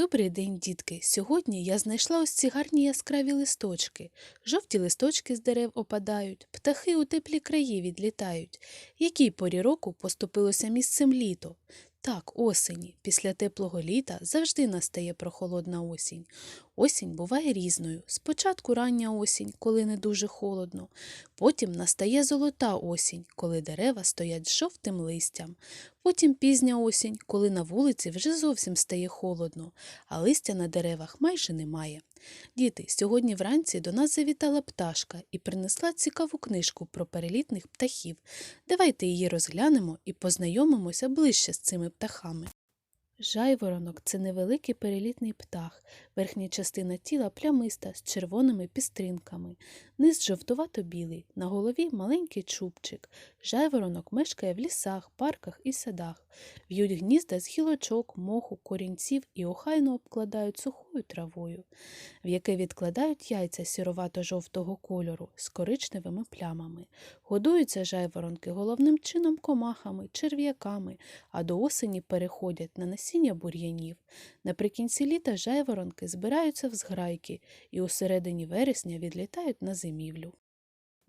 Добрий день, дітки! Сьогодні я знайшла ось ці гарні яскраві листочки. Жовті листочки з дерев опадають, птахи у теплі краї відлітають. Якій порі року поступилося місцем літо? Так, осені. Після теплого літа завжди настає прохолодна осінь. Осінь буває різною. Спочатку рання осінь, коли не дуже холодно. Потім настає золота осінь, коли дерева стоять жовтим листям. Потім пізня осінь, коли на вулиці вже зовсім стає холодно, а листя на деревах майже немає. Діти, сьогодні вранці до нас завітала пташка і принесла цікаву книжку про перелітних птахів. Давайте її розглянемо і познайомимося ближче з цими птахами. Жайворонок це невеликий перелітний птах. Верхня частина тіла плямиста з червоними пістринками, низ жовтувато-білий, на голові маленький чубчик. Жайворонок мешкає в лісах, парках і садах. В'ють гнізда з гілочок, моху, корінців і охайно обкладають сухою травою, в яке відкладають яйця сіровато-жовтого кольору з коричневими плямами. Годуються жайворонки головним чином комахами, черв'яками, а до осені переходять на насіння бур'янів. Наприкінці літа жайворонки збираються в зграйки і у середині вересня відлітають на зимівлю.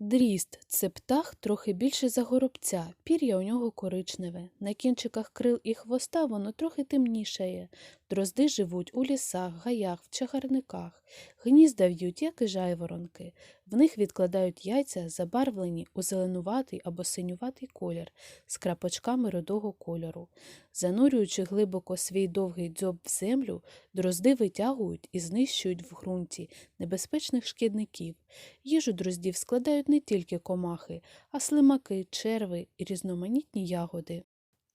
Дріст це птах трохи більше за горобця, пір'я у нього коричневе. На кінчиках крил і хвоста воно трохи темнішає. Дрозди живуть у лісах, гаях, в чагарниках. Гнізда в'ють, як і жайворонки. В них відкладають яйця, забарвлені у зеленуватий або синюватий колір з крапочками рудого кольору. Занурюючи глибоко свій довгий дзьоб в землю, дрозди витягують і знищують в ґрунті небезпечних шкідників. Їжу дроздів складають не тільки комахи, а слимаки, черви і різноманітні ягоди.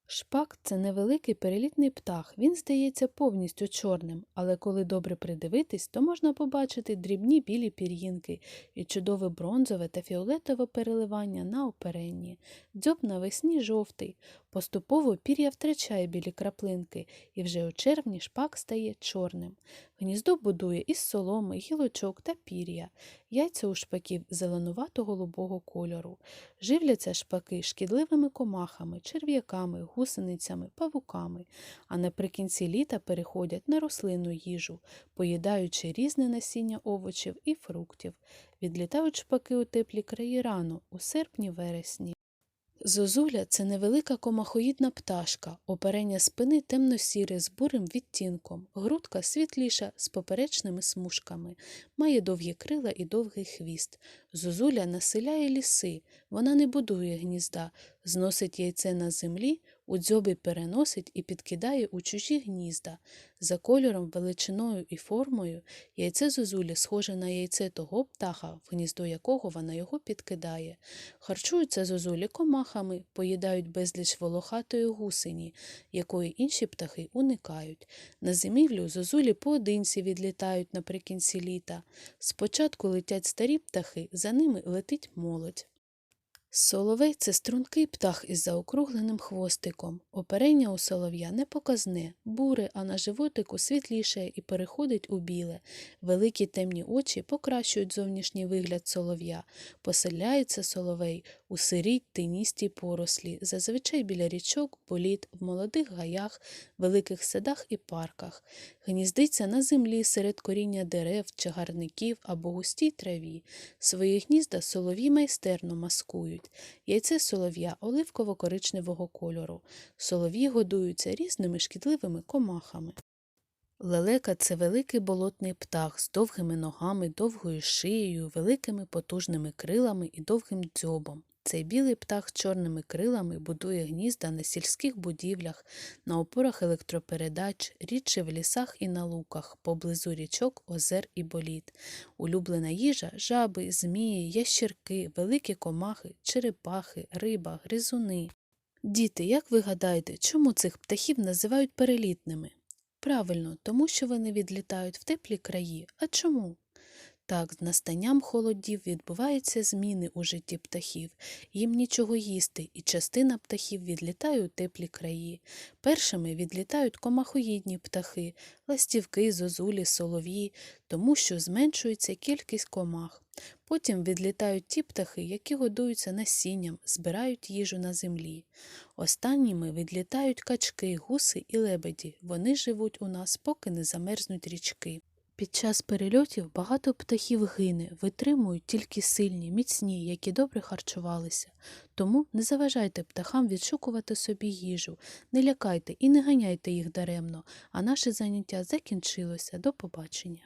Шпак це невеликий перелітний птах. Він здається повністю чорним, але коли добре придивитись, то можна побачити дрібні білі пір'їнки і чудове бронзове та фіолетове переливання на оперенні. Дзьоб навесні жовтий. Поступово пір'я втрачає білі краплинки, і вже у червні шпак стає чорним. Гніздо будує із соломи, гілочок та пір'я. Яйця у шпаків зеленувато-голубого кольору. Живляться шпаки шкідливими комахами, черв'яками, гусеницями, павуками, а наприкінці літа переходять на рослинну їжу, поїдаючи різне насіння овочів і фруктів. Відлітають шпаки у теплі краї рано, у серпні-вересні. Зозуля це невелика комахоїдна пташка, оперення спини темно-сіре з бурим відтінком, грудка світліша з поперечними смужками, має довгі крила і довгий хвіст. Зозуля населяє ліси, вона не будує гнізда, зносить яйце на землі, у дзьобі переносить і підкидає у чужі гнізда. За кольором, величиною і формою яйце зозулі схоже на яйце того птаха, в гніздо якого вона його підкидає. Харчуються зозулі комахами, поїдають безліч волохатої гусені, якої інші птахи уникають. На зимівлю зозулі поодинці відлітають наприкінці літа. Спочатку летять старі птахи, за ними летить молодь. Соловей це стрункий птах із заокругленим хвостиком. Оперення у солов'я не показне, буре, а на животику світліше і переходить у біле. Великі темні очі покращують зовнішній вигляд солов'я. Поселяється соловей у сирій тиністій порослі, зазвичай біля річок, боліт, в молодих гаях, великих садах і парках. Гніздиться на землі серед коріння дерев, чагарників або густій траві. Свої гнізда солов'ї майстерно маскують. Яйце солов'я оливково-коричневого кольору. Солов'ї годуються різними шкідливими комахами. Лелека це великий болотний птах з довгими ногами, довгою шиєю, великими потужними крилами і довгим дзьобом. Цей білий птах з чорними крилами будує гнізда на сільських будівлях, на опорах електропередач, рідше в лісах і на луках, поблизу річок, озер і боліт. Улюблена їжа жаби, змії, ящірки, великі комахи, черепахи, риба, гризуни. Діти, як ви гадаєте, чому цих птахів називають перелітними? Правильно, тому що вони відлітають в теплі краї. А чому? Так, з настанням холодів відбуваються зміни у житті птахів. Їм нічого їсти, і частина птахів відлітає у теплі краї. Першими відлітають комахоїдні птахи, ластівки, зозулі, солов'ї, тому що зменшується кількість комах. Потім відлітають ті птахи, які годуються насінням, збирають їжу на землі. Останніми відлітають качки, гуси і лебеді. Вони живуть у нас, поки не замерзнуть річки. Під час перельотів багато птахів гине, витримують тільки сильні, міцні, які добре харчувалися. Тому не заважайте птахам відшукувати собі їжу, не лякайте і не ганяйте їх даремно, а наше заняття закінчилося. До побачення.